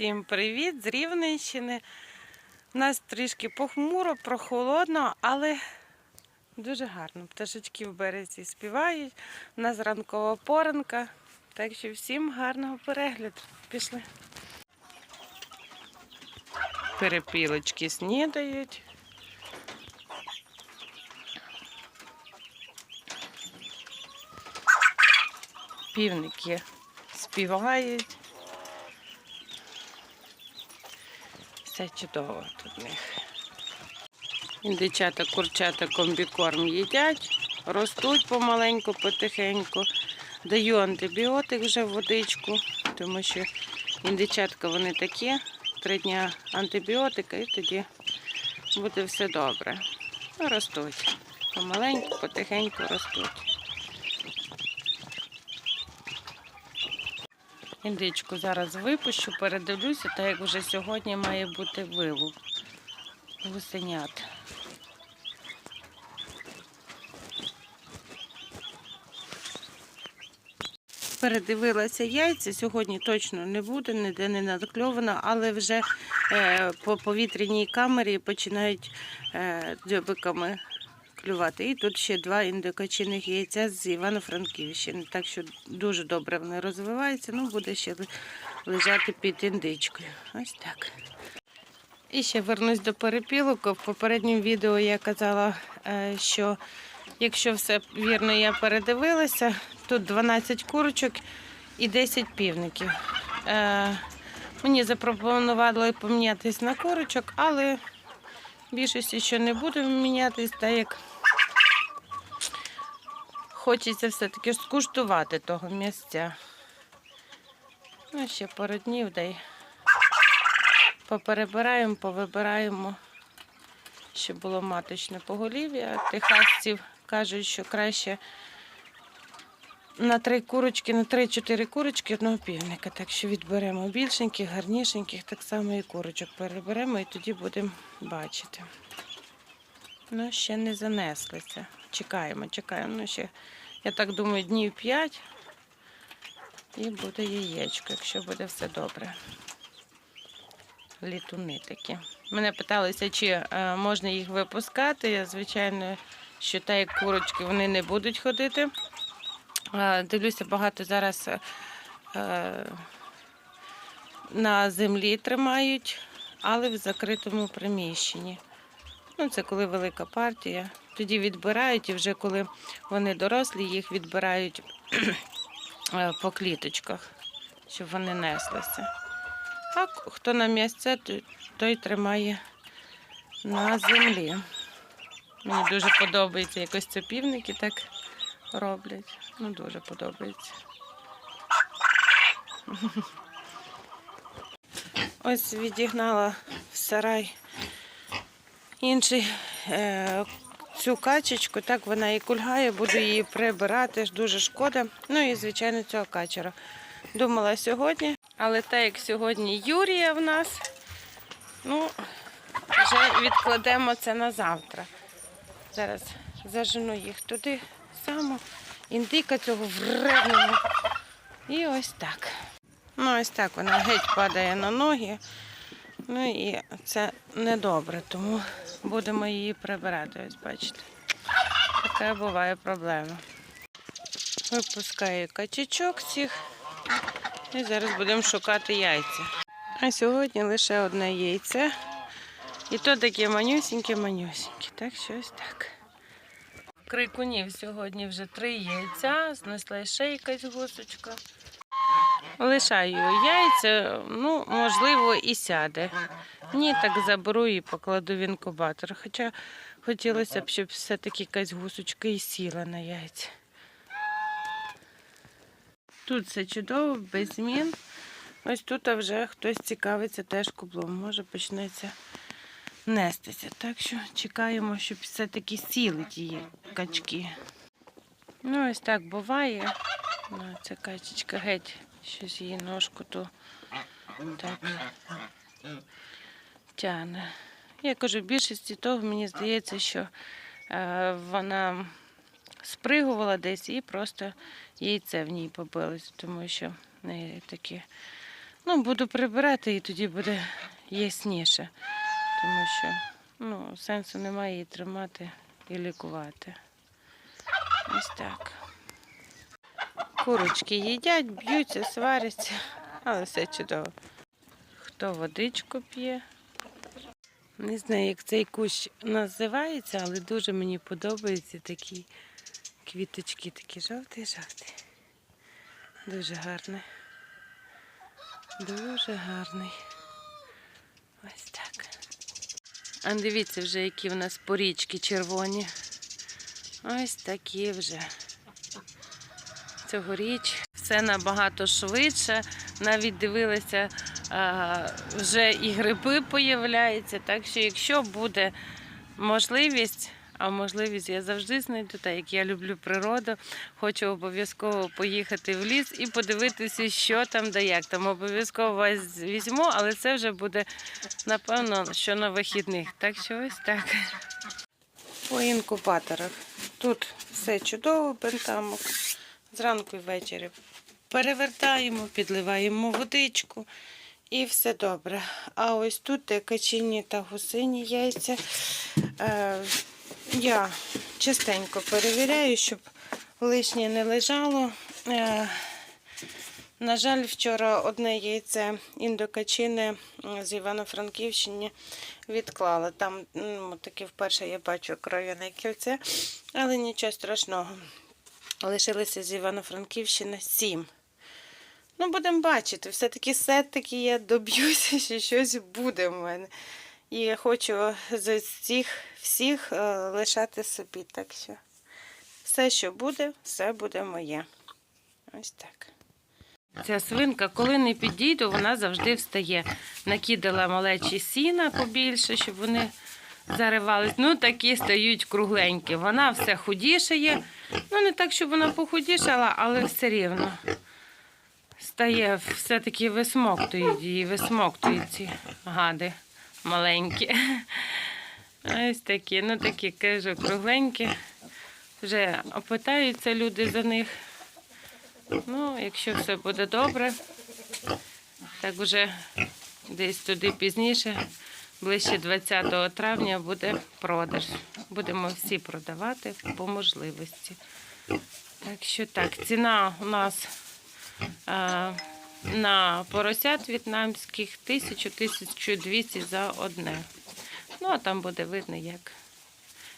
Всім привіт з Рівненщини. У нас трішки похмуро, прохолодно, але дуже гарно. Пташечки в березі співають. У нас ранкова поранка. Так що всім гарного перегляду. Пішли. Перепілочки снідають. Півники співають. Все чудово тут в них. Індичата, курчата комбікорм їдять, ростуть помаленьку, потихеньку. Даю антибіотик вже в водичку, тому що індичатка вони такі. Три дня антибіотика і тоді буде все добре. Ростуть. Помаленьку, потихеньку ростуть. Індичку зараз випущу, передивлюся, так як вже сьогодні має бути вилов гусенят. Передивилася яйця, сьогодні точно не буде, ніде не надкльовано, але вже е, по повітряній камері починають е, дзьобиками клювати. І тут ще два індикачиних яйця з Івано-Франківщини. Так що дуже добре вони розвиваються, ну буде ще лежати під індичкою. Ось так. І ще вернусь до перепілок. В попередньому відео я казала, е, що якщо все вірно я передивилася, тут 12 курочок і 10 півників. Е, Мені запропонували помінятись на курочок, але більшості що не будемо мінятись, так як хочеться все-таки скуштувати того місця. Ну, ще пару днів дай поперебираємо, повибираємо, щоб було маточне поголів'я. Техасців кажуть, що краще на три курочки, на три-чотири курочки одного півника. Так що відберемо більшеньких, гарнішеньких, так само і курочок переберемо і тоді будемо бачити. Ну, ще не занеслися. Чекаємо, чекаємо. Ну, ще, я так думаю, днів 5 і буде яєчко, якщо буде все добре. Літуни такі. Мене питалися, чи е, можна їх випускати. Я, звичайно, що так як курочки вони не будуть ходити. Е, Дивлюся, багато зараз е, на землі тримають, але в закритому приміщенні. Ну, це коли велика партія. Тоді відбирають, і вже коли вони дорослі, їх відбирають е, по кліточках, щоб вони неслися. А хто на місце, той- тримає на землі. Мені дуже подобається, якось це півники так роблять. Ну, дуже подобається. Ось відігнала в сарай інший е, цю качечку, так вона і кульгає, буду її прибирати, дуже шкода. Ну і, звичайно, цього качера. Думала сьогодні, але так як сьогодні Юрія в нас, ну, вже відкладемо це на завтра. Зараз зажену їх туди само. Індика цього вредного. І ось так. Ну, ось так вона геть падає на ноги. Ну і це недобре, тому будемо її прибирати. Ось бачите. Така буває проблема. Випускаю качечок цих. І зараз будемо шукати яйця. А сьогодні лише одне яйце. І то таке манюсіньке-манюсіньке. Так що ось так. Крикунів сьогодні вже три яйця, знесла ще якась гусочка. Лишаю яйця, ну, можливо, і сяде. Ні, так заберу і покладу в інкубатор. Хоча хотілося б, щоб все-таки якась гусочка і сіла на яйця. Тут все чудово, без змін. Ось тут вже хтось цікавиться теж кублом. Може почнеться нестися. Так що чекаємо, щоб все-таки сіли ті качки. Ну, ось так буває. Ну, ця качечка геть, щось її ножку то так тягне. Я кажу, більшості того мені здається, що е, вона спригувала десь і просто яйце в ній побилось, тому що в неї такі Ну, буду прибирати і тоді буде ясніше. Тому що ну, сенсу немає її тримати і лікувати. Ось так. Курочки їдять, б'ються, сваряться, але все чудово. Хто водичку п'є? Не знаю, як цей кущ називається, але дуже мені подобаються такі квіточки, такі жовті-жовті. Дуже гарний. Дуже гарний. Ось так. А дивіться вже, які в нас порічки червоні. Ось такі вже. Цьогоріч все набагато швидше. Навіть дивилися, вже і гриби появляються. Так що, якщо буде можливість, а можливість я завжди знайду, так як я люблю природу, хочу обов'язково поїхати в ліс і подивитися, що там да як. Там обов'язково вас візьму, але це вже буде, напевно, що на вихідних. Так що ось так. По інкубаторах. Тут все чудово, бентамок. Зранку і ввечері перевертаємо, підливаємо водичку і все добре. А ось тут качині та гусині яйця. Я частенько перевіряю, щоб лишнє не лежало. Е, на жаль, вчора одне яйце індокачини з Івано-Франківщини відклала. Там м, таке вперше я бачу кров'яне кільце, але нічого страшного. Лишилося з Івано-Франківщини сім. Ну, будемо бачити. Все-таки все-таки я доб'юся, що щось буде в мене. І хочу з цих всіх е, лишати собі. Так що все, що буде, все буде моє. Ось так. Ця свинка, коли не підійду, вона завжди встає. Накидала малечі сіна побільше, щоб вони заривались. Ну, такі стають кругленькі. Вона все худішає. Ну, не так, щоб вона похудішала, але все рівно. Стає все-таки висмоктують її, висмоктують ці гади маленькі. Ось такі, ну такі, кажу, кругленькі. Вже опитаються люди за них. Ну, якщо все буде добре, так вже десь туди пізніше, ближче 20 травня, буде продаж. Будемо всі продавати по можливості. Так що так, ціна у нас а, на поросят в'єтнамських 1000-1200 за одне. Ну, а там буде видно, як.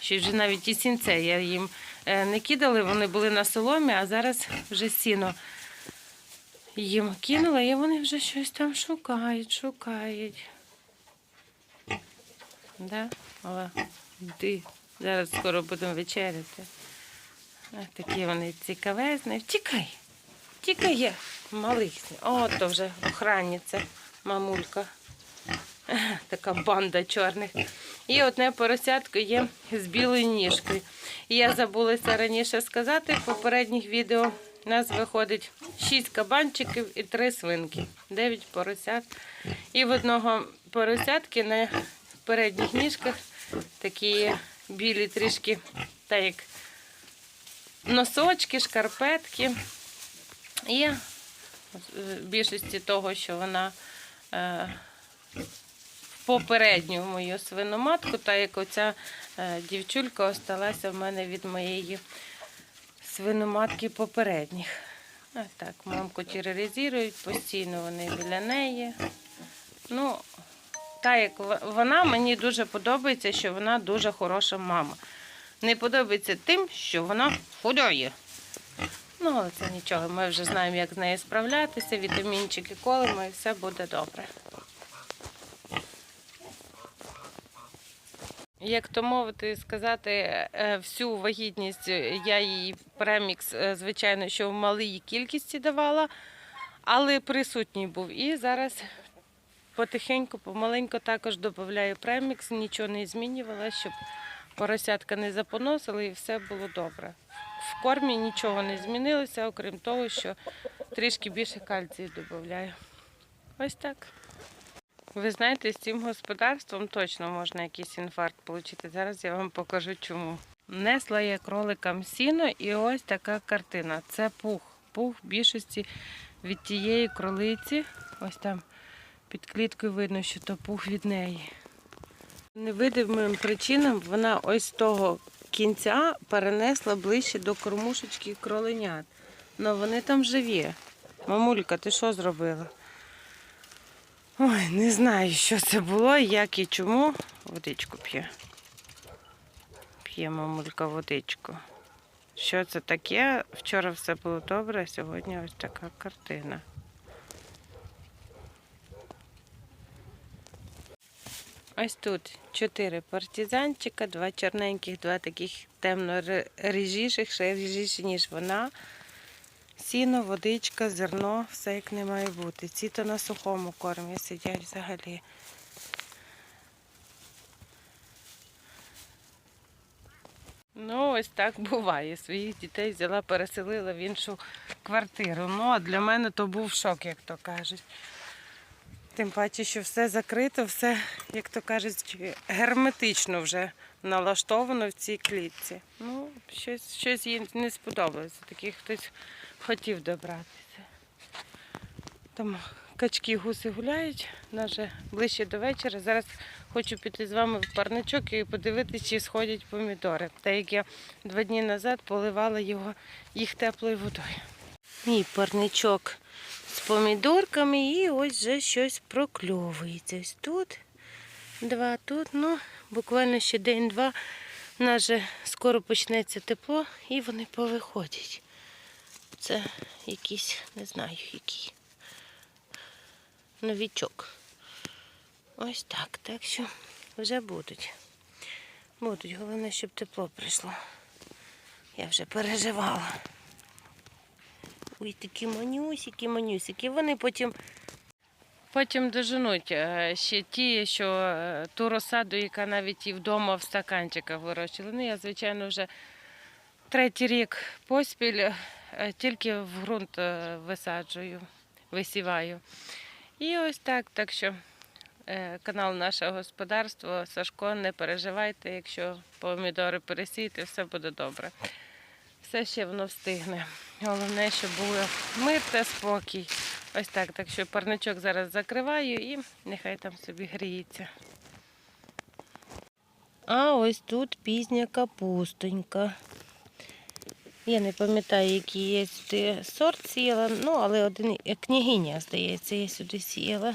Ще вже навіть і сінце я їм е, не кидали, вони були на соломі, а зараз вже сіно їм кинула, і вони вже щось там шукають, шукають. Да? Але йди, зараз скоро будемо вечеряти. Такі вони цікавезні. Втікай, тікає, малих. О, то вже охранниця, мамулька. Така банда чорних. І одне поросятко є з білою ніжкою. Я забулася раніше сказати в попередніх відео. У нас виходить 6 кабанчиків і 3 свинки, 9 поросят. І в одного поросятки на передніх ніжках такі білі трішки, так як носочки, шкарпетки. І в більшості того, що вона е, попередню мою свиноматку, та як оця е, дівчулька осталася в мене від моєї свиноматки попередніх. Ось так, мамку тероризують, постійно вони біля неї. Ну, та як вона мені дуже подобається, що вона дуже хороша мама. Не подобається тим, що вона худоє. Ну, але це нічого, ми вже знаємо, як з нею справлятися, вітамінчики колимо і все буде добре. Як то мовити, сказати, е, всю вагітність я їй премікс, е, звичайно, що в малій кількості давала, але присутній був. І зараз потихеньку, помаленьку також додаю премікс, нічого не змінювала, щоб поросятка не запоносили і все було добре. В кормі нічого не змінилося, окрім того, що трішки більше кальцію додаю. Ось так. Ви знаєте, з цим господарством точно можна якийсь інфаркт отримати. Зараз я вам покажу чому. Несла я кроликам сіно і ось така картина. Це пух. Пух більшості від тієї кролиці. Ось там під кліткою видно, що то пух від неї. Невидимим причинам вона ось того кінця перенесла ближче до кормушечки кроленят. Ну вони там живі. Мамулька, ти що зробила? Ой, не знаю, що це було, як і чому. Водичку п'є. П'є мамулька водичку. Що це таке? Вчора все було добре, а сьогодні ось така картина. Ось тут чотири партизанчика, два чорненьких, два таких темно-ріжіших, ще ріжіші, ніж вона. Сіно, водичка, зерно, все як не має бути. Ці то на сухому кормі сидять взагалі. Ну, ось так буває. Своїх дітей взяла, переселила в іншу квартиру. Ну, а для мене то був шок, як то кажуть. Тим паче, що все закрито, все, як то кажуть, герметично вже налаштовано в цій клітці. Ну, щось, щось їй не сподобалося. Такий хтось хотів добратися. Там качки, гуси гуляють, вже ближче до вечора. Зараз хочу піти з вами в парничок і подивитися, чи сходять помідори. Та як я два дні назад поливала його їх теплою водою. Мій парничок з помідорками і ось вже щось прокльовується. Ось тут два, тут, ну, буквально ще день-два. У нас же скоро почнеться тепло і вони повиходять. Це якийсь, не знаю, який новічок. Ось так. Так що вже будуть. Будуть. Головне, щоб тепло прийшло. Я вже переживала. Ой, такі манюсики, манюсики. Вони потім. Потім доженуть е, ще ті, що е, ту розсаду, яка навіть і вдома в стаканчиках вирощили. Ну, я, звичайно, вже третій рік поспіль е, тільки в ґрунт висаджую, висіваю. І ось так. Так що канал наше господарство, Сашко, не переживайте, якщо помідори пересіяти, все буде добре. Все ще воно встигне. Головне, щоб був мир та спокій. Ось так. Так що парничок зараз закриваю і нехай там собі гріється. А ось тут пізня капустонька. Я не пам'ятаю, який я сюди сорт сіяла, ну, але один княгиня, здається, я сюди сіяла.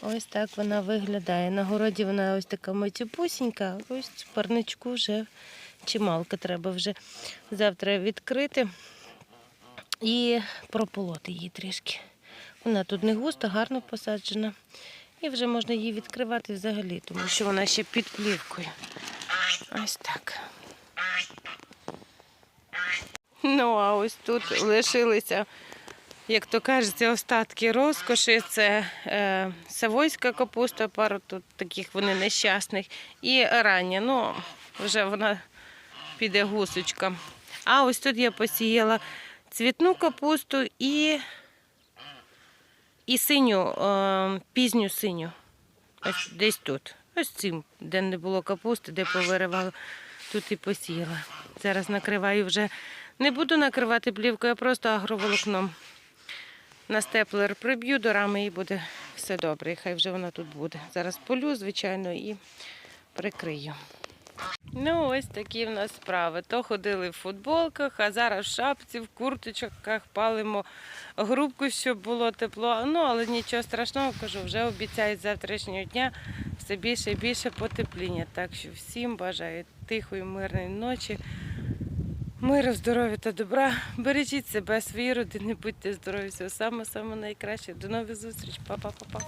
Ось так вона виглядає. На городі вона ось така матюпусінька, ось парничку вже чималка треба вже завтра відкрити і прополоти її трішки. Вона тут не густо, гарно посаджена. І вже можна її відкривати взагалі, тому що вона ще під плівкою. Ось так. Ну, а ось тут лишилися, як то кажеться, остатки розкоші. Це е, савойська капуста, пару тут таких вони нещасних. І рання. Ну, вже вона піде гусочка. А ось тут я посіяла цвітну капусту і, і синю, е, пізню синю. Ось десь тут. Ось цим, де не було капусти, де повиривала, тут і посіяла. Зараз накриваю вже. Не буду накривати плівкою, а просто агроволокном. На степлер приб'ю до рами і буде все добре. І хай вже вона тут буде. Зараз полю, звичайно, і прикрию. Ну, ось такі в нас справи. То ходили в футболках, а зараз в шапці, в курточках палимо грубку, щоб було тепло. Ну, але нічого страшного, кажу, вже обіцяють завтрашнього дня все більше і більше потепління. Так що всім бажаю тихої, мирної ночі. Миру, здоров'я та добра. Бережіть себе, свої родини, будьте здорові. Всього саме, саме найкраще. До нових зустріч. Па-па-па-па.